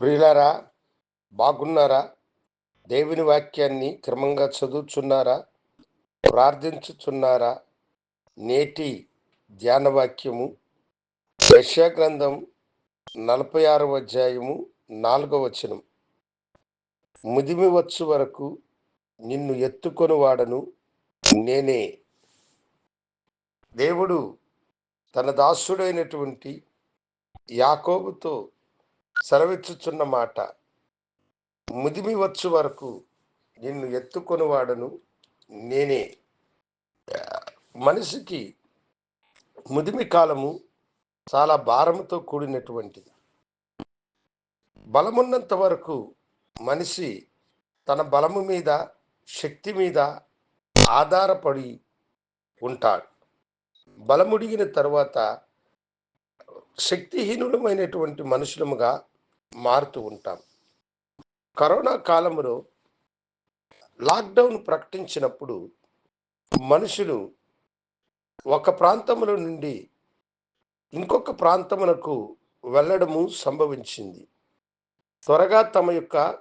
ప్రియులారా బాగున్నారా? దేవుని వాక్యాన్ని క్రమంగా చదువుచున్నారా? ప్రార్థించుచున్నారా? నేటి ధ్యాన వాక్యము గ్రంథం నలభై ఆరవ అధ్యాయము నాలుగవ వచనం. ముదిమి వచ్చు వరకు నిన్ను ఎత్తుకొని వాడను నేనే. దేవుడు తన దాసుడైనటువంటి యాకోబుతో సెలవిచ్చుచున్న మాట ముదిమి వచ్చు వరకు నిన్ను ఎత్తుకొని వాడను నేనే మనిషికి ముదిమి కాలము చాలా భారముతో కూడినటువంటిది. బలమున్నంత వరకు మనిషి తన బలము మీద శక్తి మీద ఆధారపడి ఉంటాడు. బలముడిగిన తర్వాత శక్తిహీనులమైనటువంటి మనుషులముగా మారుతూ ఉంటాం. కరోనా కాలంలో లాక్డౌన్ ప్రకటించినప్పుడు మనుషులు ఒక ప్రాంతముల నుండి ఇంకొక ప్రాంతమునకు వెళ్ళడము సంభవించింది. త్వరగా తమ యొక్క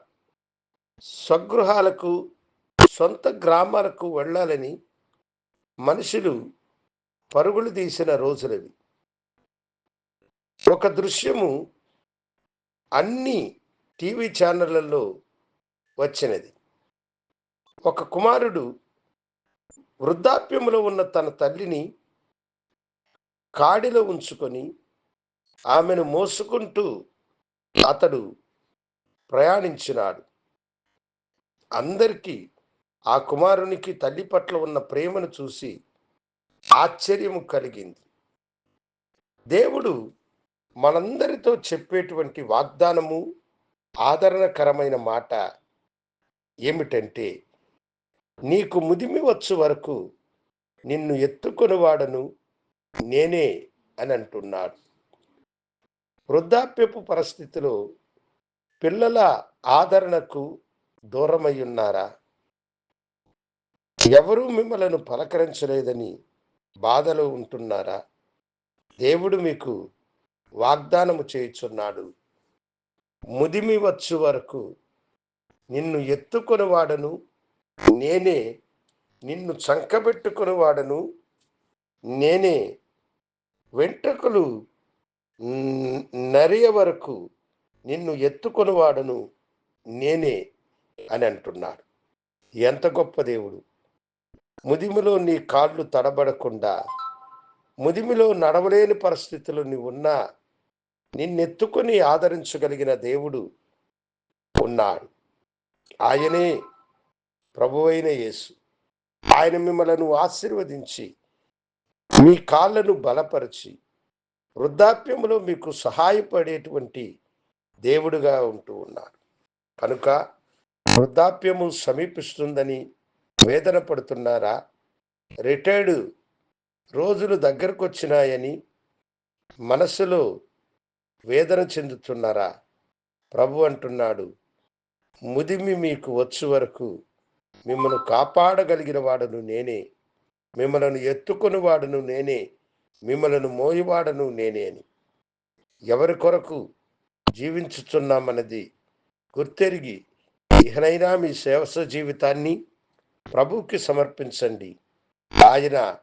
స్వగృహాలకు సొంత గ్రామాలకు వెళ్ళాలని మనుషులు పరుగులు తీసిన రోజులవి. ఒక దృశ్యము అన్ని టీవీ ఛానళ్ళలో వచ్చినది. ఒక కుమారుడు వృద్ధాప్యములో ఉన్న తన తల్లిని కాడిలో ఉంచుకొని ఆమెను మోసుకుంటూ అతడు ప్రయాణించినాడు. అందరికీ ఆ కుమారునికి తల్లి పట్ల ఉన్న ప్రేమను చూసి ఆశ్చర్యము కలిగింది. దేవుడు మనందరితో చెప్పేటువంటి వాగ్దానము ఆదరణకరమైన మాట ఏమిటంటే నీకు ముదిమి వచ్చు వరకు నిన్ను ఎత్తుకొని వాడను నేనే అని అంటున్నాడు. వృద్ధాప్యపు పరిస్థితిలో పిల్లల ఆదరణకు దూరమై ఉన్నారా ఎవరూ మిమ్మలను పలకరించలేదని బాధలో ఉంటున్నారా? దేవుడు మీకు వాగ్దానము చేయుచున్నాడు. ముదిమి వచ్చు వరకు నిన్ను ఎత్తుకొని వాడను నేనే నిన్ను చంకబెట్టుకునివాడను నేనే వెంట్రుకలు నరియ వరకు నిన్ను ఎత్తుకొని వాడను నేనే అని అంటున్నాడు. ఎంత గొప్ప దేవుడు. ముదిమిలో నీ కాళ్ళు తడబడకుండా ముదిమిలో నడవలేని పరిస్థితులు నీవు ఉన్నా నిన్నెత్తుకొని ఆదరించగలిగిన దేవుడు ఉన్నాడు. ఆయనే ప్రభువైన యేసు. ఆయన మిమ్మలను ఆశీర్వదించి మీ కాళ్ళను బలపరిచి వృద్ధాప్యములో మీకు సహాయపడేటువంటి దేవుడుగా ఉంటూ ఉన్నాడు కనుక వృద్ధాప్యము సమీపిస్తుందని వేదన పడుతున్నారా? రిటైర్డ్ రోజులు దగ్గరకు వచ్చినాయని మనసులో వేదన చెందుతున్నారా? ప్రభు అంటున్నాడు ముదిమి మీకు వచ్చు వరకు మిమ్మల్ని కాపాడగలిగిన వాడును నేనే. మిమ్మలను ఎత్తుకొని వాడును నేనే. మిమ్మలను మోయివాడను నేనే అని. ఎవరి కొరకు జీవించుచున్నామన్నది గుర్తెరిగి ఇహనైనా మీ సేవస జీవితాన్ని ప్రభువుకి సమర్పించండి. ఆయన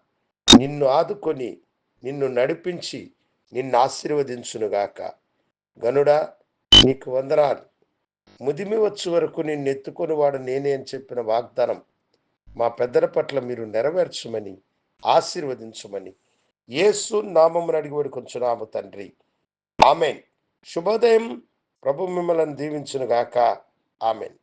నిన్ను ఆదుకొని నిన్ను నడిపించి నిన్ను ఆశీర్వదించునుగాక. గనుడా నీకు వందనాలు. ముదిమి వచ్చు వరకు నిన్ను ఎత్తుకొని వాడు నేనే అని చెప్పిన వాగ్దానం మా పెద్దల పట్ల మీరు నెరవేర్చమని ఆశీర్వదించమని యేసు నామమును అడిగి వేడుకొంచున్నాము తండ్రి. ఆమెన్. శుభోదయం. ప్రభు మిమ్మల్ని దీవించునుగాక. ఆమెన్.